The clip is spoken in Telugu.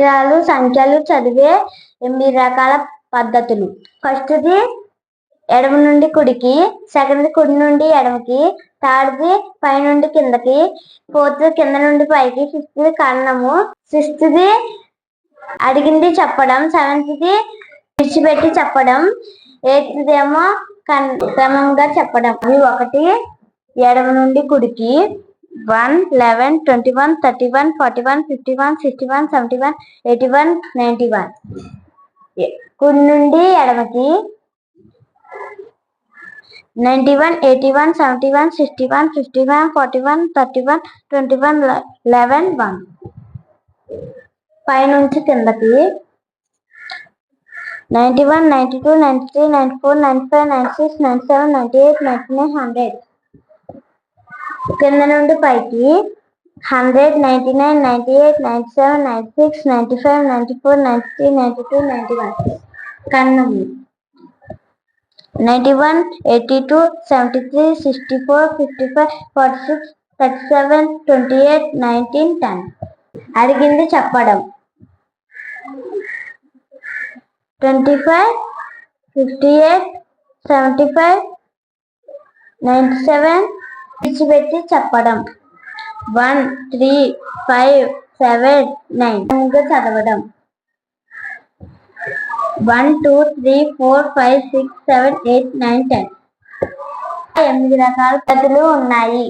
అక్షరాలు సంఖ్యలు చదివే ఎనిమిది రకాల పద్ధతులు. ఫస్ట్ది ఎడమ నుండి కుడికి సెకండ్ది కుడి నుండి ఎడమకి థర్డ్ది పై నుండి కిందకి ఫోర్త్ కింద నుండి పైకి ఫిఫ్త్ కన్నము. సిక్స్త్ది అడిగింది చెప్పడం సెవెంత్ది విడిచిపెట్టి చెప్పడం ఎయిత్ది ఏమో క్రమంగా చెప్పడం. అవి ఒకటి ఎడమ నుండి కుడికి one eleven twenty one thirty one forty one fifty one sixty one seventy one eighty one ninety one. కుడి నుండి ఎడమకి ninety one eighty one seventy one sixty one fifty one forty one thirty one twenty one eleven one. పైనుంచి కిందకి ninety one ninety two ninety three ninety four ninety five ninety six ninety seven ninety eight ninety nine hundred. కింద నుండి పైకి hundred ninety nine ninety eight ninety seven ninety six ninety five ninety four ninety three ninety two ninety one. కన్ను. Ninety one eighty two seventy three sixty four fifty five forty six thirty seven twenty eight nineteen ten. అడిగింది చెప్పడం. Twenty five fifty eight seventy five ninety seven విడిచిపెట్టి చెప్పడం. One three five seven nine చదవడం. One two three four five six seven eight nine ten. ఎనిమిది రకాల పద్ధతులు ఉన్నాయి.